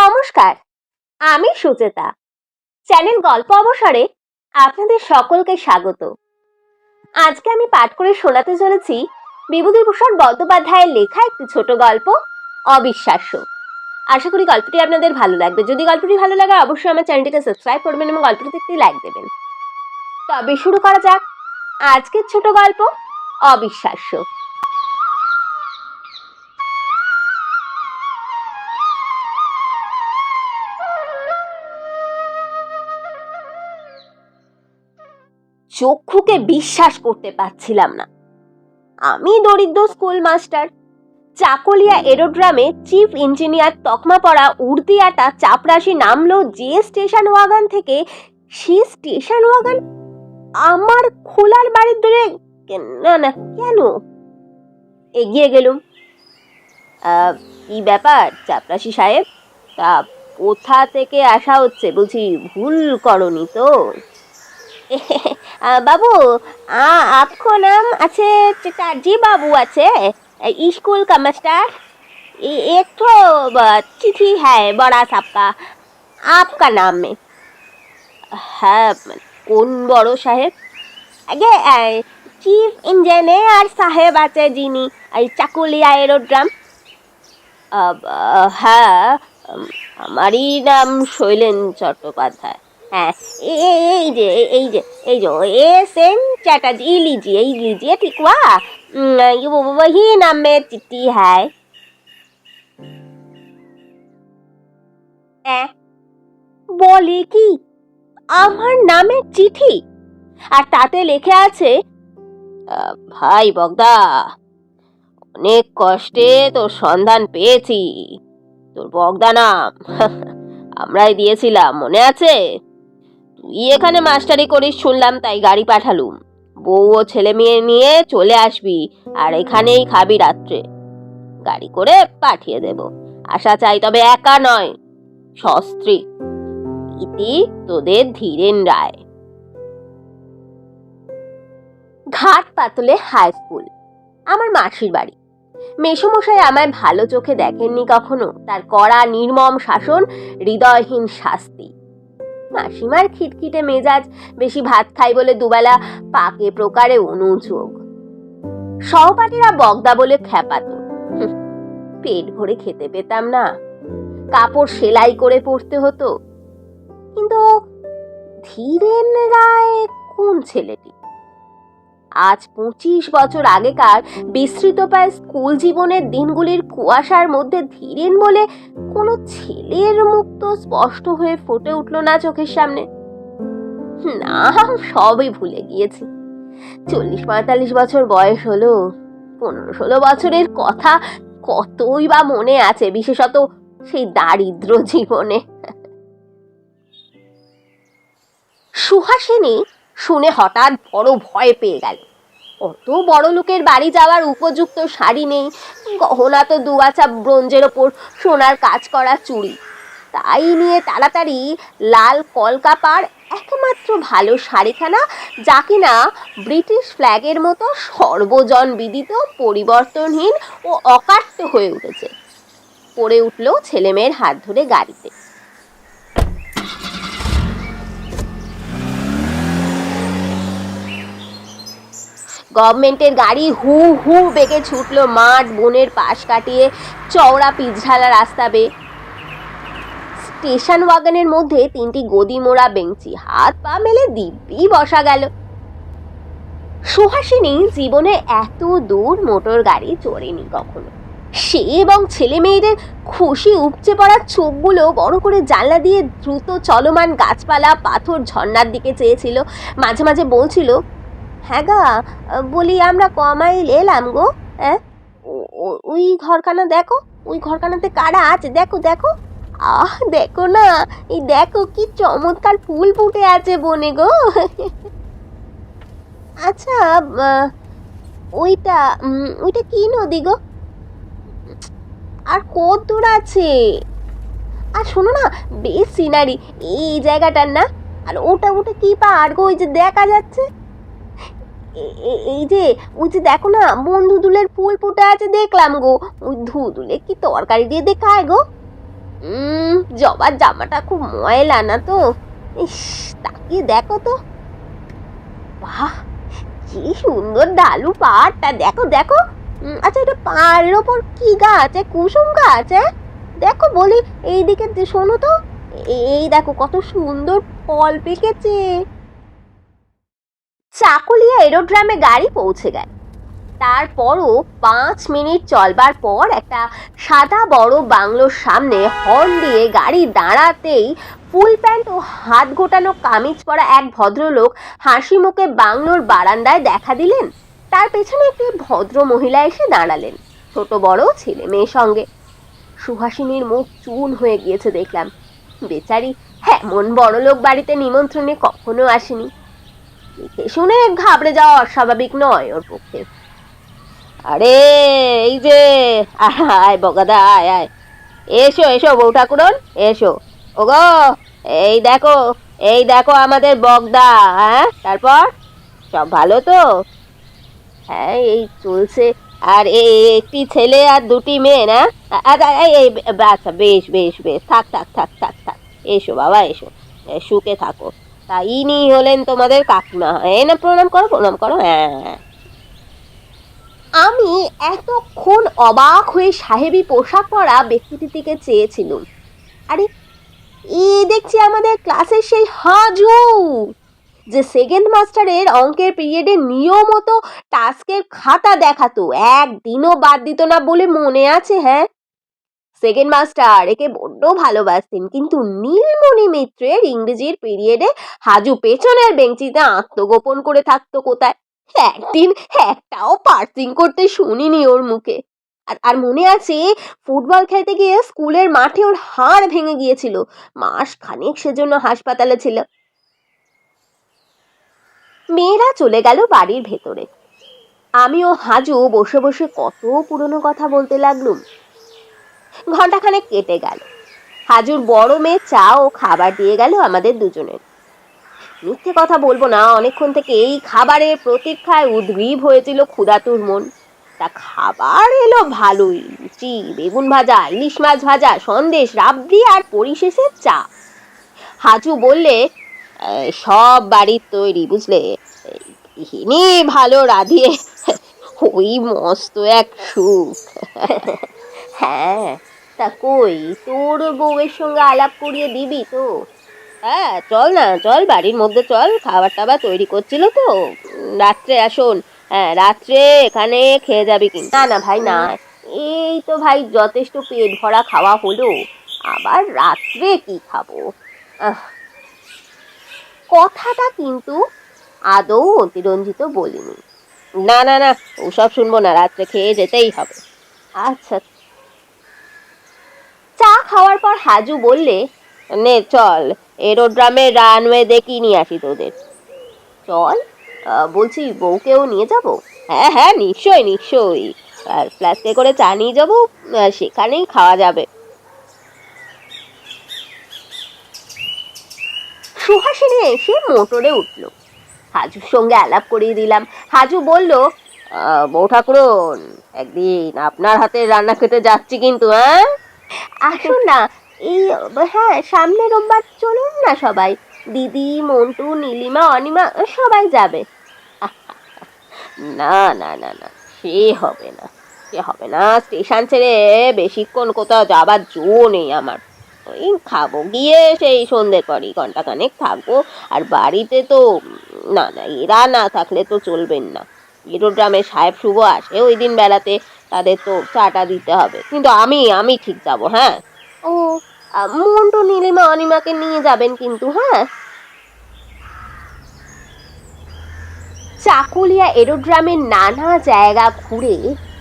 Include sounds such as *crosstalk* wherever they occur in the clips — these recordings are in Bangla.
নমস্কার, আমি সুচেতা। চ্যানেল গল্প অবসরে আপনাদের সকলকে স্বাগত। আজকে আমি পাঠ করে শোনাতে চলেছি বিভূতিভূষণ বন্দ্যোপাধ্যায়ের লেখা একটি ছোট গল্প, অবিশ্বাস্য। আশা করি গল্পটি আপনাদের ভালো লাগবে। যদি গল্পটি ভালো লাগে, অবশ্যই আমার চ্যানেলটিকে সাবস্ক্রাইব করবেন এবং গল্পটি একটি লাইক দেবেন। তবে শুরু করা যাক। আজকের ছোট গল্প, অবিশ্বাস্য। চক্ষুকে বিশ্বাস করতে পারছিলাম না। আমি দরিদ্র স্কুল মাস্টার চাকলিয়া এরোড্রামে চিফ ইঞ্জিনিয়ার তকমা পড়া উর্দিয়াটা চাপরাশি নামলো যে স্টেশন ওয়াগান থেকে, সে স্টেশন ওয়াগান আমার খোলার বাড়ির ধরে না না, কেন? এগিয়ে গেলুম। কি ব্যাপার চাপরাশি সাহেব? তা কোথা থেকে আসা হচ্ছে? বুঝি ভুল করনি তো। *laughs* आ, बाबू आ, आपको नाम अच्छे चटर्जी बाबू अच्छे स्कूल का मास्टर ए- एक तो ब- चिट्ठी है बड़ा साहब का आपका नाम में হ্যাঁ কোন বড় সাহেব আগে চিফ ইঞ্জিনিয়ার সাহেব আছে যিনি এই চাকুলিয়া এরোড্রাম হ্যাঁ উম, আমারই নাম শৈলেন চট্টোপাধ্যায় হ্যাঁ ए- ए- এই যে এই যে এই যে ए सेन चटर्जी लीजिए लीजिए ठीक हुआ हम्म, ये वो वही नाम में चिट्ठी है अ, বলে কি আমার নামে চিঠি আর তাতে লেখা আছে আহ, ভাই বগদা অনেক কষ্টে তোর সন্ধান পেয়েছি তোর বগদা নাম *laughs* আমরাই দিয়েছিলাম মনে আছে তুই এখানে মাস্টারি করিস শুনলাম, তাই গাড়ি পাঠালুম। বউ ও ছেলে মেয়ে নিয়ে চলে আসবি, আর এখানেই খাবি রাত্রে। গাড়ি করে পাঠিয়ে দেব। আশা চাই তবে একা নয়, সস্ত্রী। ইতি তোদের ধীরেন রায়। ঘাট পাতলে হাই স্কুল আমার মাসির বাড়ি। মেসমশাই আমায় ভালো চোখে দেখেননি কখনো। তার কড়া, নির্মম শাসন, হৃদয়হীন শাস্তি। মাসিমার খিটখিটে মেজাজ, বেশি ভাত খাই বলে দুবেলা পাকে প্রকারে অনুযোগ সহপাঠীরা বগদা বলে খ্যাপাত। পেট ভরে খেতে পেতাম না। কাপড় সেলাই করে পড়তে হতো। কিন্তু ধীরেন রায় কোন ছেলেটি? আজ পঁচিশ বছর আগেকার বিস্তৃতপায় স্কুল জীবনের দিনগুলির কুয়াশার মধ্যে ধীরেন বলে কোনো ছেলের মুখ তো স্পষ্ট হয়ে ফুটে উঠল না চোখের সামনে। না, সবই ভুলে গিয়েছি। চল্লিশ পঁয়তাল্লিশ বছর বয়স হলো, পনেরো ষোলো বছরের কথা কতই বা মনে আছে বিশেষত সেই দারিদ্র জীবনে। সুহাসিনী শুনে হঠাৎ বড় ভয় পেয়ে গেল। অত বড় লোকের বাড়ি যাওয়ার উপযুক্ত শাড়ি নেই, গহনা তো দুয়াচা ব্রোঞ্জের ওপর, সোনার কাজ করা চুড়ি। তাই নিয়ে তাড়াতাড়ি লাল কলকাপার একমাত্র ভালো শাড়িখানা, যা কিনা ব্রিটিশ ফ্ল্যাগের মতো সর্বজন বিদিত, পরিবর্তনহীন ও অকাট্য হয়ে উঠেছে। পড়ে উঠল ছেলেমেয়ের হাত ধরে গাড়িতে। গভর্নমেন্টের গাড়ি হু হু বেগে ছুটলো, মাঠ বনের পাশ কাটিয়ে চওড়া পিচঢালা রাস্তা বেয়ে। স্টেশন ওয়াগনের মধ্যে তিনটি গদি মোড়া বেঞ্চি, হাত পা মেলে দিব্যি বসা গেল। সুহাসিনী জীবনে এত দূর মোটর গাড়ি চড়েনি কখনো। সে এবং ছেলে মেয়েদের খুশি উপচে পড়া চোখগুলো বড় করে জানলা দিয়ে দ্রুত চলমান গাছপালা, পাথর ঝর্ণার দিকে চেয়েছিল, মাঝে মাঝে বলছিল হ্যাঁ গা, বলি আমরা কমাইল এলাম গো হ্যাঁ? ওই ঘরখানা দেখো, ওই ঘরখানাতে কারা আছে, দেখো দেখো। আহ, দেখো না, এই দেখো কি চমৎকার ফুল ফুটে আছে বনে গো। আচ্ছা ওইটা ওইটা কি নদী গো? আর কত দূর আছে? আর শোনো না, বেশ সিনারি, এই জায়গাটার না, আর ওটা ওটা কি পাহাড় গো, ওই যে দেখা যাচ্ছে। এই যে, ওই যে দেখো না বন্ধু দুলের ফুল ফুটে আছে দেখলাম গো। ওই ধুদুলে কি তরকারি দিয়ে দেখায় গো? জবার জামাটা খুব ময়লা না তো? ইস, তাকিয়ে দেখো তো। বাহ, কি সুন্দর ডালু পাড়টা, দেখো দেখো। আচ্ছা এটা পাড়ের ওপর কি গাছ? কুসুম গাছ দেখো, বলি, এইদিকে শোনো তো। এই দেখো, কত সুন্দর ফল পেকেছে। চাকুলিয়া এরোড্রামে গাড়ি পৌঁছে গেল। তারপরও পাঁচ মিনিট চলবার পর একটা সাদা বড় বাংলোর সামনে হর্ন দিয়ে গাড়ি দাঁড়াতেই ফুল প্যান্ট ও হাত গোটানো কামিজ পরা এক ভদ্রলোক হাসি মুখে বাংলোর বারান্দায় দেখা দিলেন। তার পেছনে একটি ভদ্র মহিলা এসে দাঁড়ালেন। ছোট বড়, ছেলে মেয়ে সঙ্গে। সুহাসিনীর মুখ চুন হয়ে গিয়েছে দেখলাম। বেচারি এমন বড়লোক বাড়িতে নিমন্ত্রণে কখনো আসেনি। শুনে ঘাবড়ে যাওয়া অস্বাভাবিক নয় ওর পক্ষে। আরে, এই যে আয় বগাদা আয় আয়। এসো এসো, বউ ঠাকুরন, এসো। ওগো, এই দেখো এই দেখো আমাদের বগদা হ্যাঁ? তারপর? সব ভালো তো? হ্যাঁ এই চলছে। আর এই একটি ছেলে আর দুটি মেয়ে, না? এই আচ্ছা বেশ বেশ বেশ। থাক থাক থাক থাক থাক। এসো, বাবা, এসো। সুখে থাকো। তা ইনি হলেন তোমাদের কাকিমা। এই না প্রণাম করো প্রণাম করো হ্যাঁ। হ্যাঁ আমি এতক্ষণ অবাক হয়ে সাহেবি পোশাক পরা ব্যক্তিটির দিকে চেয়েছিলাম। আরে, এ দেখছি আমাদের ক্লাসের সেই হাজু, যে সেকেন্ড মাস্টারের অঙ্কের পিরিয়ডে নিয়মত টাস্কের খাতা দেখাতো। একদিনও বাদ দিত না বলে মনে আছে হ্যাঁ? সেকেন্ড মাস্টার একে বড্ড ভালোবাসতেন। কিন্তু নীলমণি মিত্রের ইংরেজির পিরিয়ডে হাজু পেছনের বেঞ্চিতে আত্মগোপন করে থাকতো কোথায়? একদিন একটাও পার্সিং করতে শুনিনি ওর মুখে। আর আর মনে আছে, ফুটবল খেলতে গিয়ে স্কুলের মাঠে ওর হাড় ভেঙে গিয়েছিল। মাস খানেক সেজন্য হাসপাতালে ছিল। মেয়েরা চলে গেল বাড়ির ভেতরে। আমি ও হাজু বসে বসে কত পুরনো কথা বলতে লাগলুম। ঘন্টাখানেক কেটে গেল হাজুর বড় মেয়ে চা ও খাবার দিয়ে গেল আমাদের দুজনের মিথ্যে কথা বলব না অনেকক্ষণ থেকে এই খাবারের প্রতীক্ষায় উদ্গ্রীব হয়েছিল ক্ষুধাতুর মন তা খাবার এলো ভালোই লুচি বেগুন ভাজা ইলিশ মাছ ভাজা সন্দেশ রাবড়ি আর পরিশেষে চা হাজু বললে "এই, সব বাড়ির তৈরি বুঝলে ভালো রাধিয়ে ওই মস্ত এক সুখ হ্যাঁ তা কই? তোর বউয়ের সঙ্গে আলাপ করিয়ে দিবি তো। হ্যাঁ চল না, চল, বাড়ির মধ্যে চল, খাবার টাবার তৈরি করছিল তো। রাত্রে আসুন। হ্যাঁ রাত্রে এখানে খেয়ে যাবি কিন্তু। না না, ভাই, না। এই তো ভাই, যথেষ্ট পেট ভরা খাওয়া হলো। আবার রাত্রে কি খাব? কথাটা কিন্তু আদৌ অতিরঞ্জিত বলিনি। না না না, ওসব শুনব না, রাত্রে খেয়ে যেতেই হবে। আচ্ছা চা খাওয়ার পর হাজু বললে নে চল এরোড্রামের রানওয়ে দেখি নিয়ে আসি তোদের। চল বলছি বউকেও নিয়ে যাব? হ্যাঁ হ্যাঁ নিশ্চয়ই নিশ্চয়ই। আর ফ্লাস্কে করে চা নিয়ে যাব সেখানেই খাওয়া যাবে। সুহাসিনী এসে মোটরে উঠল। হাজুর সঙ্গে আলাপ করিয়ে দিলাম। হাজু বলল "আহ, বউ ঠাকুরন একদিন আপনার হাতের রান্না খেতে যাচ্ছি কিন্তু হ্যাঁ? আসুন না। এই হ্যাঁ সামনে রোববার চলুন না সবাই। দিদি, মন্টু, নীলিমা, অনিমা, সবাই যাবে। না না না না, সে হবে না, সে হবে না। স্টেশন ছেড়ে বেশিক্ষণ কোথাও যাবার জো নেই আমার। ওই খাব, গিয়ে সেই সন্ধ্যের পরই ঘন্টাখানেক থাকব। আর বাড়িতে তো, না না, এরা না থাকলে তো চলবেন না। গ্রামের সাহেব শুভ আসে ওই দিন বেলাতে। তাদের তো চাটা দিতে হবে। কিন্তু আমি আমি ঠিক যাব হ্যাঁ? ও মন্টু নীলিমা অনিমাকে নিয়ে যাবেন কিন্তু হ্যাঁ? চাকুলিয়া এরোড্রামের নানা জায়গা ঘুরে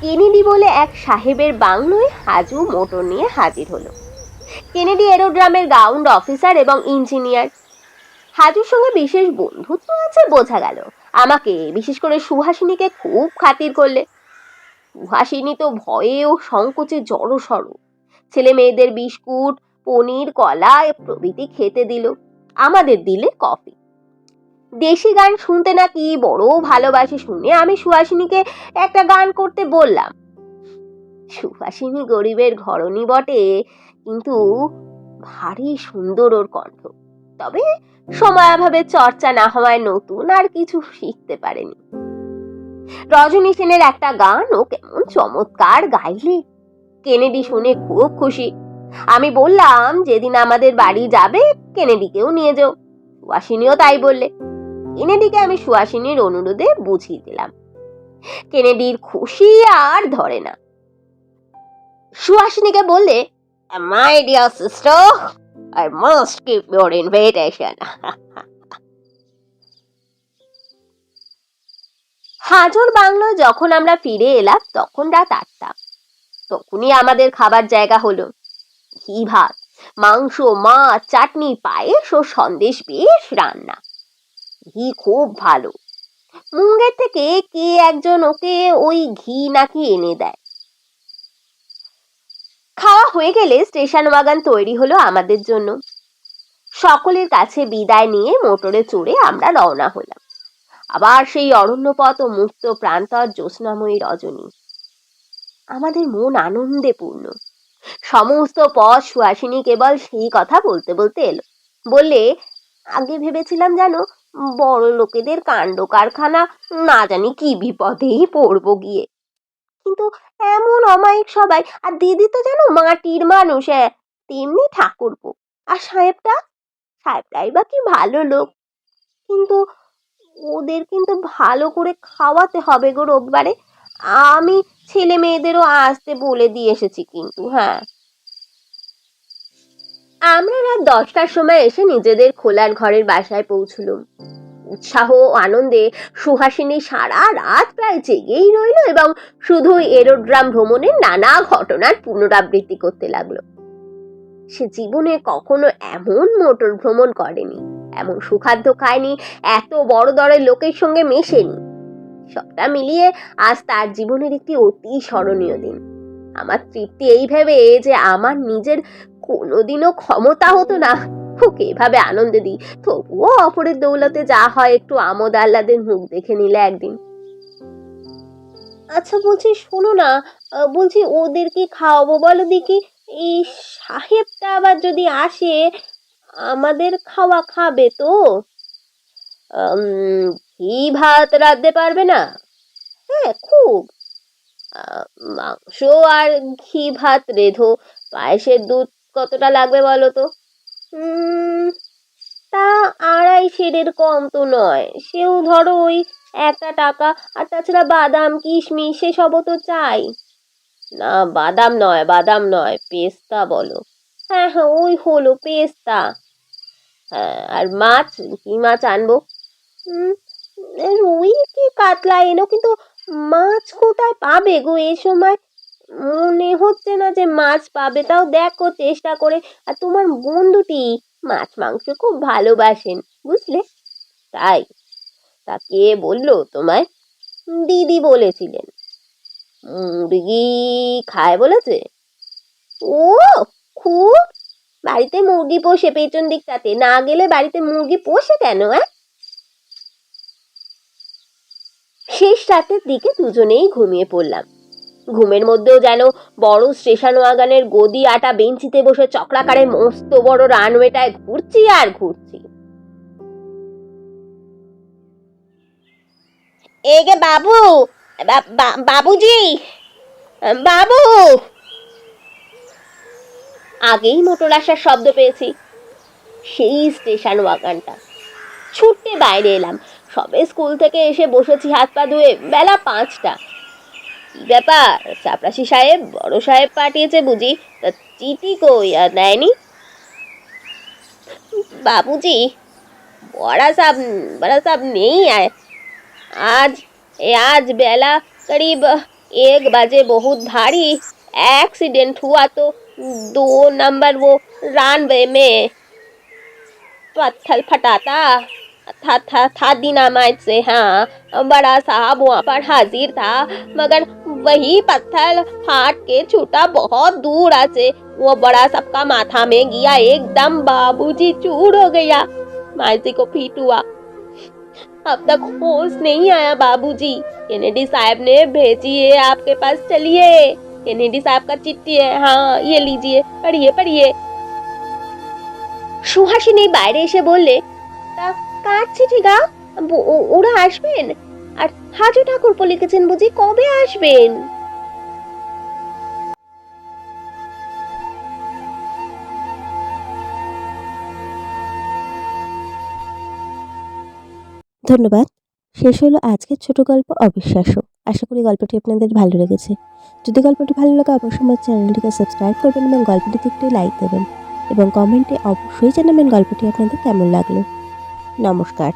কেনেডি বলে এক সাহেবের বাংলোয় হাজু মোটর নিয়ে হাজির হলো। কেনেডি এরোড্রামের গাউন্ড অফিসার এবং ইঞ্জিনিয়ার। হাজুর সঙ্গে বিশেষ বন্ধুত্ব আছে বোঝা গেল। আমাকে বিশেষ করে সুহাসিনীকে খুব খাতির করলে। সুহাসিনী তো ভয়ে ও সংকোচে জড়ো সড়ো ছেলে মেয়েদের বিস্কুট, পনির, কলা প্রভৃতি খেতে দিল। আমাদের দিলে কফি। দেশি গান শুনতে নাকি বড় ভালোবাসে শুনে আমি সুহাসিনীকে একটা গান করতে বললাম। সুহাসিনী গরিবের ঘরণী বটে, কিন্তু ভারী সুন্দর ওর কণ্ঠ। তবে সময়াভাবে চর্চা না হওয়ায় নতুন আর কিছু শিখতে পারেনি। রজনী সেনের একটা গান ও কেমন চমৎকার গাইলে। কেনেডি শুনে খুব খুশি। আমি বললাম, যেদিন আমাদের বাড়ি যাবে, কেনেডিকেও নিয়ে যাও। সুহাসিনীও তাই বললে। কেনেডিকে আমি সুহাসিনীর অনুরোধে বুঝিয়ে দিলাম। কেনেডির খুশি আর ধরে না। সুহাসিনীকে বললে my dear sister I must keep your invitation Hajar bungalow যখন আমরা ফিরে এলাম, তখন রাত আটটা। তখনই আমাদের খাবার জায়গা হলো। ঘি ভাত, মাংস, মাছ, চাটনি, পায়েস ও সন্দেশ বেশ রান্না। ঘি খুব ভালো। মুঙ্গের থেকে কে একজন ওকে ওই ঘি নাকি এনে দেয়? খাওয়া হয়ে গেলে স্টেশন ওয়াগান তৈরি হলো আমাদের জন্য। সকলের কাছে বিদায় নিয়ে মোটরে চড়ে আমরা রওনা হলাম। আবার সেই অরণ্যপথ ও মুক্ত প্রান্তর জ্যোৎস্নাময়ী রজনী। আমাদের মন আনন্দে পূর্ণ। সমস্ত পথ সুহাসিনী কেবল সেই কথা বলতে বলতে এলো। বললে, আগে ভেবেছিলাম জানো বড় লোকেদের কাণ্ড কারখানা না জানি কি বিপদেই পড়ব গিয়ে। কিন্তু এমন অমায়িক সবাই, আর দিদি তো যেন মাটির মানুষ হ্যাঁ তেমনি ঠাকুরপো। আর সাহেবটা? সাহেবটাই বা কি ভালো লোক। কিন্তু ওদের কিন্তু ভালো করে খাওয়াতে হবে গো রোববারে। আমি ছেলে মেয়েদেরও আসতে বলে দিয়ে এসেছি কিন্তু হ্যাঁ। আমরা রাত দশটার সময় এসে নিজেদের খোলার ঘরের বাসায় পৌঁছলুম। উৎসাহ আনন্দে সুহাসিনী সারা রাত প্রায় জেগেই রইল এবং শুধু এরোড্রাম ভ্রমণের নানা ঘটনার পুনরাবৃত্তি করতে লাগল। সে জীবনে কখনো এমন মোটর ভ্রমণ করেনি। এমন সুখাদ্য খায়নি, এত বড় দরের লোকের সঙ্গে মেশেনি। সবটা মিলিয়ে আজ তার জীবনের একটি অতি স্মরণীয় দিন। আমার তৃপ্তি এই ভেবে যে আমার নিজের কোনোদিনও ক্ষমতা হতো না। ওকে এভাবে আনন্দে দিই। তবুও অপরের দৌলতে যা হয়, একটু আমোদ আহ্লাদের মুখ দেখে নিলে একদিন। আচ্ছা বলছি, শোনো না বলছি ওদের কি খাওয়াবো বলো দেখি। এই সাহেবটা আবার যদি আসে আমাদের খাওয়া খাবে তো। ঘি ভাত রাঁধতে পারবে না? হ্যাঁ খুব। মাংস আর ঘি ভাত রেধো। পায়েসের দুধ কতটা লাগবে বলো তো? তা আড়াই সেরের কম তো নয়। সেও ধরো ওই একটা টাকা। আর তাছাড়া বাদাম, কিশমিশ, সেসবও তো চাই। না, বাদাম নয় বাদাম নয়, পেস্তা বলো। হ্যাঁ হ্যাঁ ওই হলো পেস্তা। আর মাছ, কি মাছ আনব? রুই কি কাতলা এনো, কিন্তু মাছ কোথায় পাবে গো? এই সময় মনে হচ্ছে না যে মাছ পাবে। তাও দেখো চেষ্টা করে। আর তোমার বন্ধুটি মাছ মাংস খুব ভালোবাসেন, বুঝলে? তাই তা কে বলল তোমায় দিদি বলেছিলেন। মুরগি খায় বলেছে? ও, খুব বাড়িতে মুরগি পোষে পেছন দিকটাতে না গেলে বাড়িতে মুরগি পোষে কেন হ্যাঁ শেষ রাতের দিকে দুজনেই ঘুমিয়ে পড়লাম। ঘুমের মধ্যেও যেন বড় স্টেশন ওয়াগানের গদি আটা বেঞ্চিতে বসে চক্রাকারে মস্ত বড় রানওয়েটায় ঘুরছি আর ঘুরছি। এগে বাবু বাবুজি, বাবু! আগেই মোটর আসার শব্দ পেয়েছি সেই স্টেশন ওয়াগানটা ছুটতে বাইরে এলাম সবে স্কুল থেকে এসে বসেছি হাত পা ধুয়ে বেলা পাঁচটা কি ব্যাপার চাপরাশি সাহেব বড় সাহেব পাঠিয়েছে বুঝি তা চিঠি কই আর দেয়নি बाबूजी बड़ा साहब बड़ा साहब नहीं आए आज ए आज बेला करीब एक बजे बहुत भारी एक्सीडेंट हुआ तो दो नंबर वो रानवे में पत्थर फटाता। था था था दीनामाइट से हाँ। बड़ा साहब वहाँ पर हाजिर था, मगर वही पत्थर फाट के छूटा बहुत दूर से वो बड़ा सबका माथा में गया, एकदम बाबूजी चूर हो गया। माइसी को फीट हुआ। अब तक होश नहीं आया बाबूजी। केनेडी साहब ने भेजी है आपके पास, चलिए। केनेडी साहब का चिट्ठी है हाँ ये लीजिए पढ़िए पढ़िए সুহাসিনী বাইরে এসে বললে তা কার চিঠি গা ব- ও- ওরা আসবেন আর হাজু ঠাকুর লিখেছেন বুঝি কবে আসবেন ধন্যবাদ শেষ হলো আজকের ছোট গল্প অবিশ্বাস্য আশা করি গল্পটি আপনাদের ভালো লেগেছে। যদি গল্পটি ভালো লাগে, অবশ্যই আমার চ্যানেলটিকে সাবস্ক্রাইব করবেন এবং গল্পটিতে একটি লাইক দেবেন। এবং কমেন্টে অবশ্যই জানাবেন গল্পটি আপনাদের কেমন লাগল। নমস্কার।